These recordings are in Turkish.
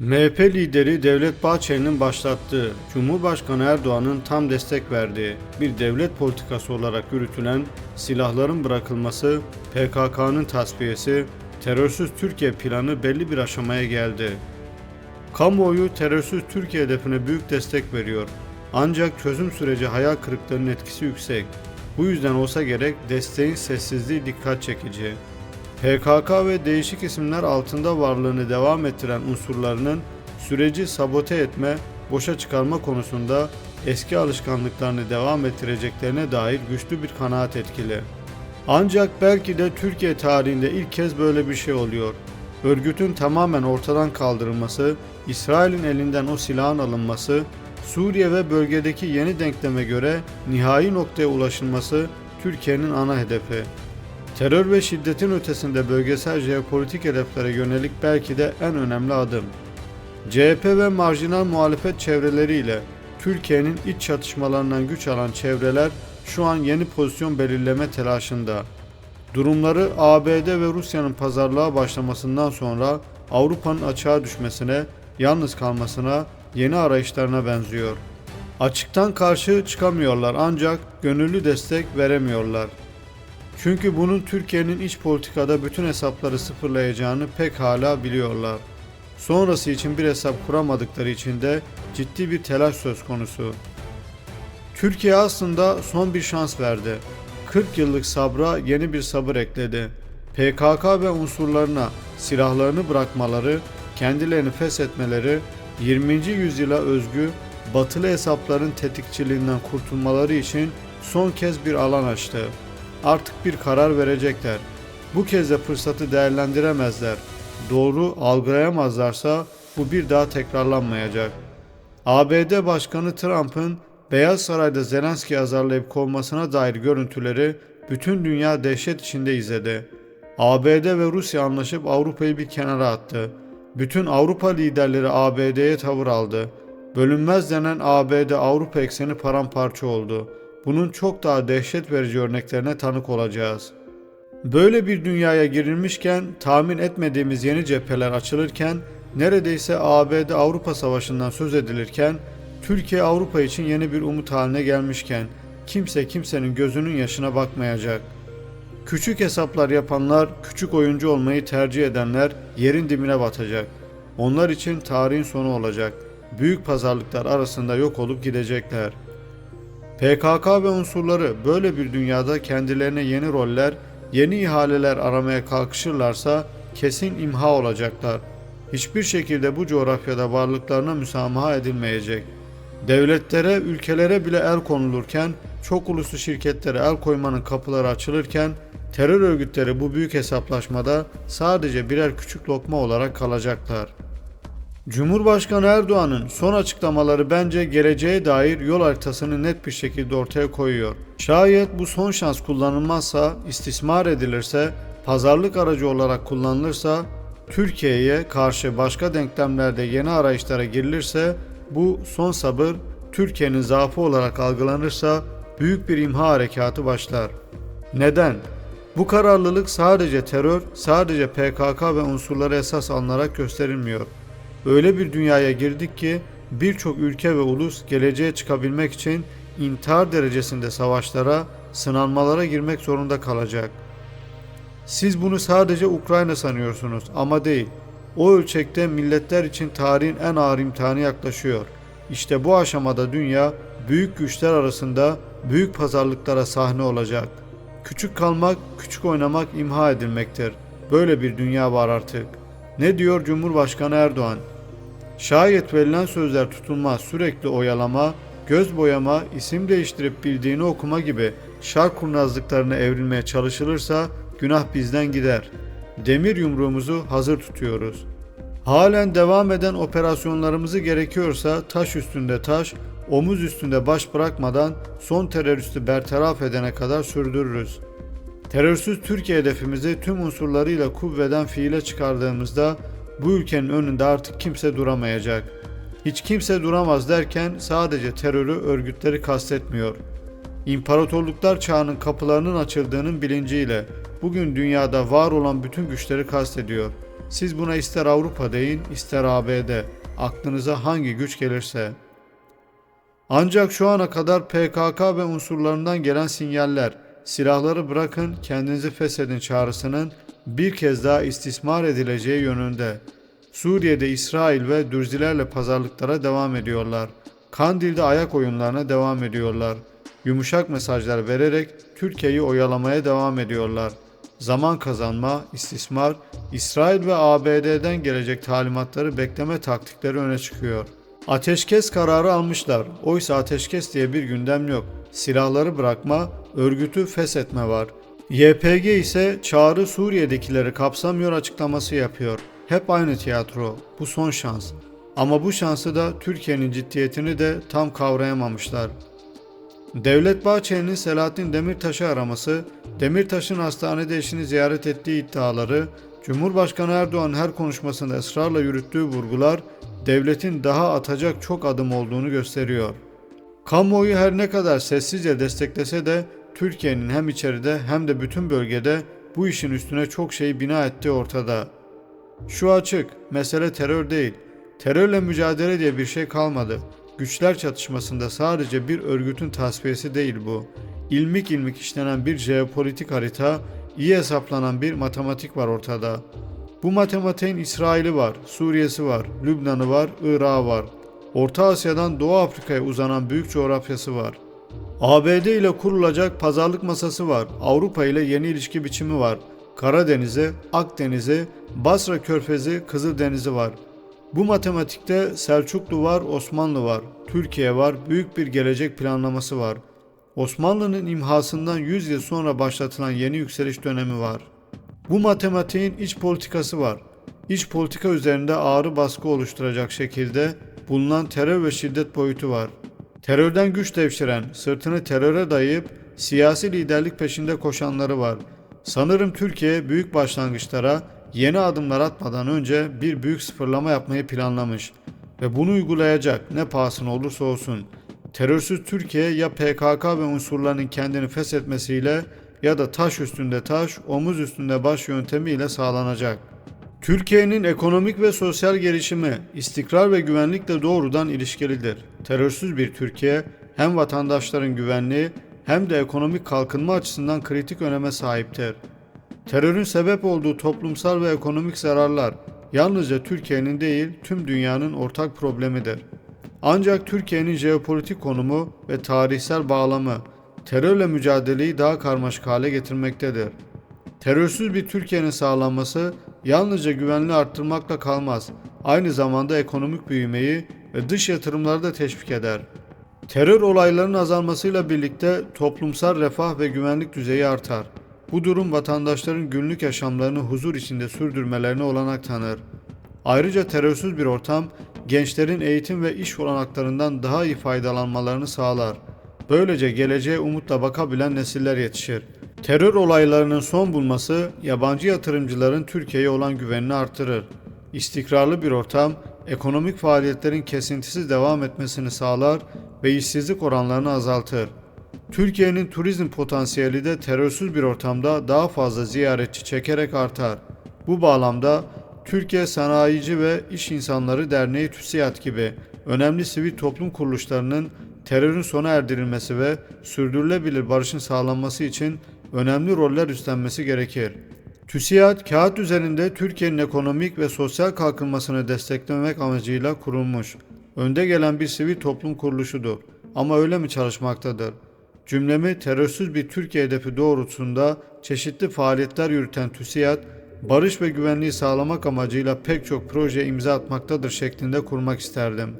MHP lideri Devlet Bahçeli'nin başlattığı, Cumhurbaşkanı Erdoğan'ın tam destek verdiği bir devlet politikası olarak yürütülen silahların bırakılması, PKK'nın tasfiyesi, terörsüz Türkiye planı belli bir aşamaya geldi. Kamuoyu terörsüz Türkiye hedefine büyük destek veriyor. Ancak çözüm süreci hayal kırıklığının etkisi yüksek. Bu yüzden olsa gerek desteğin sessizliği dikkat çekici. PKK ve değişik isimler altında varlığını devam ettiren unsurlarının süreci sabote etme, boşa çıkarma konusunda eski alışkanlıklarını devam ettireceklerine dair güçlü bir kanaat etkili. Ancak belki de Türkiye tarihinde ilk kez böyle bir şey oluyor. Örgütün tamamen ortadan kaldırılması, İsrail'in elinden o silahın alınması, Suriye ve bölgedeki yeni denkleme göre nihai noktaya ulaşılması Türkiye'nin ana hedefi. Terör ve şiddetin ötesinde bölgesel jeopolitik hedeflere yönelik belki de en önemli adım. CHP ve marjinal muhalefet çevreleriyle Türkiye'nin iç çatışmalarından güç alan çevreler şu an yeni pozisyon belirleme telaşında. Durumları ABD ve Rusya'nın pazarlığa başlamasından sonra Avrupa'nın açığa düşmesine, yalnız kalmasına, yeni arayışlarına benziyor. Açıktan karşı çıkamıyorlar ancak gönüllü destek veremiyorlar. Çünkü bunun Türkiye'nin iç politikada bütün hesapları sıfırlayacağını pek hala biliyorlar. Sonrası için bir hesap kuramadıkları için de ciddi bir telaş söz konusu. Türkiye aslında son bir şans verdi. 40 yıllık sabra yeni bir sabır ekledi. PKK ve unsurlarına silahlarını bırakmaları, kendilerini feshetmeleri, 20. yüzyıla özgü batılı hesapların tetikçiliğinden kurtulmaları için son kez bir alan açtı. Artık bir karar verecekler. Bu kez de fırsatı değerlendiremezler. Doğru algılayamazlarsa bu bir daha tekrarlanmayacak. ABD Başkanı Trump'ın Beyaz Saray'da Zelenski'yi azarlayıp kovmasına dair görüntüleri bütün dünya dehşet içinde izledi. ABD ve Rusya anlaşıp Avrupa'yı bir kenara attı. Bütün Avrupa liderleri ABD'ye tavır aldı. Bölünmez denen ABD Avrupa ekseni paramparça oldu. Bunun çok daha dehşet verici örneklerine tanık olacağız. Böyle bir dünyaya girilmişken, tahmin etmediğimiz yeni cepheler açılırken, neredeyse ABD Avrupa Savaşı'ndan söz edilirken, Türkiye Avrupa için yeni bir umut haline gelmişken, kimse kimsenin gözünün yaşına bakmayacak. Küçük hesaplar yapanlar, küçük oyuncu olmayı tercih edenler yerin dibine batacak. Onlar için tarihin sonu olacak. Büyük pazarlıklar arasında yok olup gidecekler. PKK ve unsurları böyle bir dünyada kendilerine yeni roller, yeni ihaleler aramaya kalkışırlarsa kesin imha olacaklar. Hiçbir şekilde bu coğrafyada varlıklarına müsamaha edilmeyecek. Devletlere, ülkelere bile el konulurken, çok uluslu şirketlere el koymanın kapıları açılırken, terör örgütleri bu büyük hesaplaşmada sadece birer küçük lokma olarak kalacaklar. Cumhurbaşkanı Erdoğan'ın son açıklamaları bence geleceğe dair yol haritasını net bir şekilde ortaya koyuyor. Şayet bu son şans kullanılmazsa, istismar edilirse, pazarlık aracı olarak kullanılırsa, Türkiye'ye karşı başka denklemlerde yeni arayışlara girilirse, bu son sabır Türkiye'nin zaafı olarak algılanırsa büyük bir imha harekatı başlar. Neden? Bu kararlılık sadece terör, sadece PKK ve unsurları esas alınarak gösterilmiyor. Öyle bir dünyaya girdik ki birçok ülke ve ulus geleceğe çıkabilmek için intihar derecesinde savaşlara, sınanmalara girmek zorunda kalacak. Siz bunu sadece Ukrayna sanıyorsunuz ama değil. O ölçekte milletler için tarihin en ağır imtihanı yaklaşıyor. İşte bu aşamada dünya büyük güçler arasında büyük pazarlıklara sahne olacak. Küçük kalmak, küçük oynamak imha edilmektir. Böyle bir dünya var artık. Ne diyor Cumhurbaşkanı Erdoğan? Şayet verilen sözler tutulmaz sürekli oyalama, göz boyama, isim değiştirip bildiğini okuma gibi şar kurnazlıklarına evrilmeye çalışılırsa günah bizden gider. Demir yumruğumuzu hazır tutuyoruz. Halen devam eden operasyonlarımızı gerekiyorsa taş üstünde taş, omuz üstünde baş bırakmadan son teröristi bertaraf edene kadar sürdürürüz. Terörsüz Türkiye hedefimizi tüm unsurlarıyla kuvveden fiile çıkardığımızda bu ülkenin önünde artık kimse duramayacak. Hiç kimse duramaz derken sadece terörü örgütleri kastetmiyor. İmparatorluklar çağının kapılarının açıldığının bilinciyle bugün dünyada var olan bütün güçleri kastediyor. Siz buna ister Avrupa deyin, ister ABD. Aklınıza hangi güç gelirse. Ancak şu ana kadar PKK ve unsurlarından gelen sinyaller, silahları bırakın kendinizi feshedin çağrısının bir kez daha istismar edileceği yönünde. Suriye'de İsrail ve Dürzilerle pazarlıklara devam ediyorlar. Kandil'de ayak oyunlarına devam ediyorlar. Yumuşak mesajlar vererek Türkiye'yi oyalamaya devam ediyorlar. Zaman kazanma, istismar, İsrail ve ABD'den gelecek talimatları bekleme taktikleri öne çıkıyor. Ateşkes kararı almışlar. Oysa ateşkes diye bir gündem yok. Silahları bırakma, örgütü feshetme var. YPG ise çağrı Suriye'dekileri kapsamıyor açıklaması yapıyor. Hep aynı tiyatro. Bu son şans. Ama bu şansı da Türkiye'nin ciddiyetini de tam kavrayamamışlar. Devlet Bahçeli'nin Selahattin Demirtaş'ı araması, Demirtaş'ın hastanede eşini ziyaret ettiği iddiaları, Cumhurbaşkanı Erdoğan her konuşmasında ısrarla yürüttüğü vurgular, devletin daha atacak çok adım olduğunu gösteriyor. Kamuoyu her ne kadar sessizce desteklese de Türkiye'nin hem içeride hem de bütün bölgede bu işin üstüne çok şey bina ettiği ortada. Şu açık, mesele terör değil. Terörle mücadele diye bir şey kalmadı. Güçler çatışmasında sadece bir örgütün tasfiyesi değil bu. İlmik ilmik işlenen bir jeopolitik harita, iyi hesaplanan bir matematik var ortada. Bu matematiğin İsrail'i var, Suriye'si var, Lübnan'ı var, Irak'ı var. Orta Asya'dan Doğu Afrika'ya uzanan büyük coğrafyası var. ABD ile kurulacak pazarlık masası var. Avrupa ile yeni ilişki biçimi var. Karadeniz'i, Akdeniz'i, Basra Körfezi, Kızıldeniz'i var. Bu matematikte Selçuklu var, Osmanlı var, Türkiye var, büyük bir gelecek planlaması var. Osmanlı'nın imhasından 100 yıl sonra başlatılan yeni yükseliş dönemi var. Bu matematiğin iç politikası var. İç politika üzerinde ağrı baskı oluşturacak şekilde bulunan terör ve şiddet boyutu var. Terörden güç devşiren, sırtını teröre dayayıp siyasi liderlik peşinde koşanları var. Sanırım Türkiye büyük başlangıçlara yeni adımlar atmadan önce bir büyük sıfırlama yapmayı planlamış ve bunu uygulayacak ne pahasına olursa olsun. Terörsüz Türkiye ya PKK ve unsurlarının kendini feshetmesiyle ya da taş üstünde taş, omuz üstünde baş yöntemiyle sağlanacak. Türkiye'nin ekonomik ve sosyal gelişimi, istikrar ve güvenlikle doğrudan ilişkilidir. Terörsüz bir Türkiye hem vatandaşların güvenliği hem de ekonomik kalkınma açısından kritik öneme sahiptir. Terörün sebep olduğu toplumsal ve ekonomik zararlar yalnızca Türkiye'nin değil tüm dünyanın ortak problemidir. Ancak Türkiye'nin jeopolitik konumu ve tarihsel bağlamı terörle mücadeleyi daha karmaşık hale getirmektedir. Terörsüz bir Türkiye'nin sağlanması yalnızca güvenliği arttırmakla kalmaz. Aynı zamanda ekonomik büyümeyi ve dış yatırımları da teşvik eder. Terör olaylarının azalmasıyla birlikte toplumsal refah ve güvenlik düzeyi artar. Bu durum vatandaşların günlük yaşamlarını huzur içinde sürdürmelerine olanak tanır. Ayrıca terörsüz bir ortam gençlerin eğitim ve iş olanaklarından daha iyi faydalanmalarını sağlar. Böylece geleceğe umutla bakabilen nesiller yetişir. Terör olaylarının son bulması yabancı yatırımcıların Türkiye'ye olan güvenini artırır. İstikrarlı bir ortam ekonomik faaliyetlerin kesintisiz devam etmesini sağlar ve işsizlik oranlarını azaltır. Türkiye'nin turizm potansiyeli de terörsüz bir ortamda daha fazla ziyaretçi çekerek artar. Bu bağlamda Türkiye Sanayici ve İş İnsanları Derneği TÜSİAD gibi önemli sivil toplum kuruluşlarının terörün sona erdirilmesi ve sürdürülebilir barışın sağlanması için önemli roller üstlenmesi gerekir. TÜSİAD kağıt üzerinde Türkiye'nin ekonomik ve sosyal kalkınmasını desteklemek amacıyla kurulmuş. Önde gelen bir sivil toplum kuruluşudur. Ama öyle mi çalışmaktadır? Cümlemi terörsüz bir Türkiye hedefi doğrultusunda çeşitli faaliyetler yürüten TÜSİAD, barış ve güvenliği sağlamak amacıyla pek çok proje imza atmaktadır şeklinde kurmak isterdim.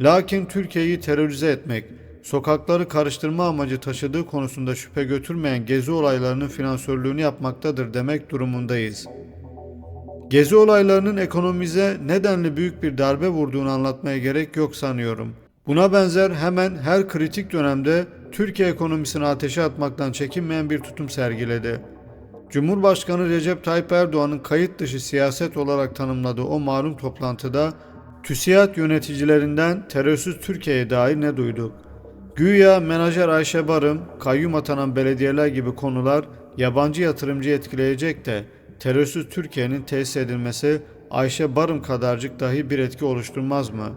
Lakin Türkiye'yi terörize etmek, sokakları karıştırma amacı taşıdığı konusunda şüphe götürmeyen gezi olaylarının finansörlüğünü yapmaktadır demek durumundayız. Gezi olaylarının ekonomize nedenli büyük bir darbe vurduğunu anlatmaya gerek yok sanıyorum. Buna benzer hemen her kritik dönemde Türkiye ekonomisini ateşe atmaktan çekinmeyen bir tutum sergiledi. Cumhurbaşkanı Recep Tayyip Erdoğan'ın kayıt dışı siyaset olarak tanımladığı o malum toplantıda TÜSİAD yöneticilerinden terörsüz Türkiye'ye dair ne duyduk? Güya menajer Ayşe Barım, kayyum atanan belediyeler gibi konular yabancı yatırımcı etkileyecek de terörsüz Türkiye'nin tesis edilmesi Ayşe Barım kadarcık dahi bir etki oluşturmaz mı?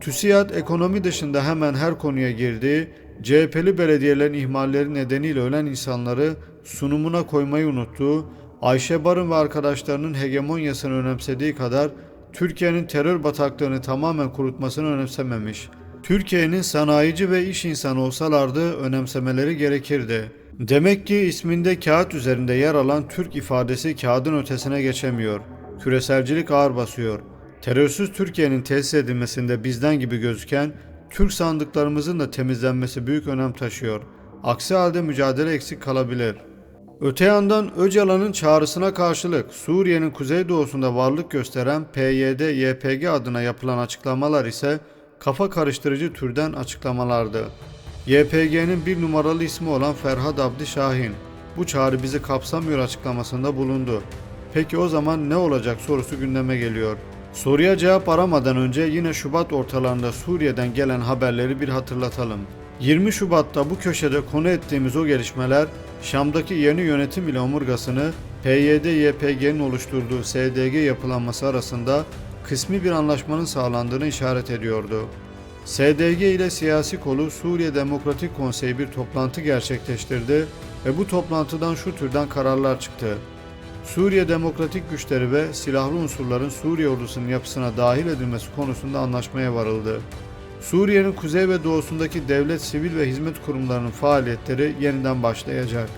TÜSİAD ekonomi dışında hemen her konuya girdi, CHP'li belediyelerin ihmalleri nedeniyle ölen insanları sunumuna koymayı unuttu, Ayşe Barın ve arkadaşlarının hegemonyasını önemsediği kadar Türkiye'nin terör bataklığını tamamen kurutmasını önemsememiş. Türkiye'nin sanayici ve iş insanı olsalardı önemsemeleri gerekirdi. Demek ki isminde kağıt üzerinde yer alan Türk ifadesi kağıdın ötesine geçemiyor. Küreselcilik ağır basıyor. Terörsüz Türkiye'nin tesis edilmesinde bizden gibi gözüken Türk sandıklarımızın da temizlenmesi büyük önem taşıyor. Aksi halde mücadele eksik kalabilir. Öte yandan Öcalan'ın çağrısına karşılık Suriye'nin kuzeydoğusunda varlık gösteren PYD-YPG adına yapılan açıklamalar ise kafa karıştırıcı türden açıklamalardı. YPG'nin bir numaralı ismi olan Ferhat Abdi Şahin bu çağrı bizi kapsamıyor açıklamasında bulundu. Peki o zaman ne olacak sorusu gündeme geliyor. Soruya cevap aramadan önce yine Şubat ortalarında Suriye'den gelen haberleri bir hatırlatalım. 20 Şubat'ta bu köşede konu ettiğimiz o gelişmeler Şam'daki yeni yönetim ile omurgasını PYD-YPG'nin oluşturduğu SDG yapılanması arasında kısmi bir anlaşmanın sağlandığını işaret ediyordu. SDG ile siyasi kolu Suriye Demokratik Konseyi bir toplantı gerçekleştirdi ve bu toplantıdan şu türden kararlar çıktı. Suriye Demokratik Güçleri ve silahlı unsurların Suriye ordusunun yapısına dahil edilmesi konusunda anlaşmaya varıldı. Suriye'nin kuzey ve doğusundaki devlet, sivil ve hizmet kurumlarının faaliyetleri yeniden başlayacak.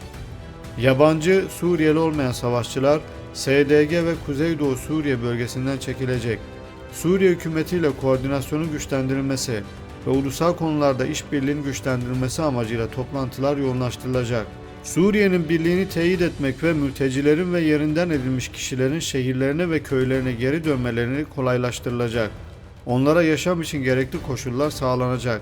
Yabancı, Suriyeli olmayan savaşçılar SDG ve Kuzeydoğu Suriye bölgesinden çekilecek. Suriye hükümetiyle koordinasyonun güçlendirilmesi ve ulusal konularda işbirliğinin güçlendirilmesi amacıyla toplantılar yoğunlaştırılacak. Suriye'nin birliğini teyit etmek ve mültecilerin ve yerinden edilmiş kişilerin şehirlerine ve köylerine geri dönmelerini kolaylaştırılacak. Onlara yaşam için gerekli koşullar sağlanacak.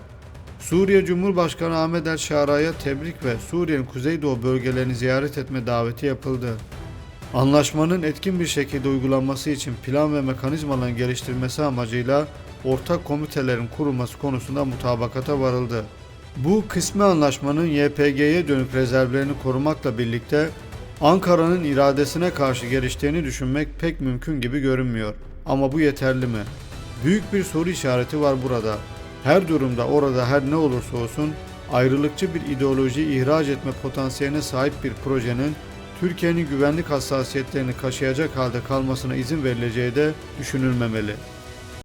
Suriye Cumhurbaşkanı Ahmet El Şara'ya tebrik ve Suriye'nin kuzeydoğu bölgelerini ziyaret etme daveti yapıldı. Anlaşmanın etkin bir şekilde uygulanması için plan ve mekanizmaların geliştirilmesi amacıyla ortak komitelerin kurulması konusunda mutabakata varıldı. Bu kısmi anlaşmanın YPG'ye dönük rezervlerini korumakla birlikte Ankara'nın iradesine karşı geliştiğini düşünmek pek mümkün gibi görünmüyor. Ama bu yeterli mi? Büyük bir soru işareti var burada. Her durumda orada her ne olursa olsun ayrılıkçı bir ideoloji ihraç etme potansiyeline sahip bir projenin Türkiye'nin güvenlik hassasiyetlerini kaşıyacak halde kalmasına izin verileceği de düşünülmemeli.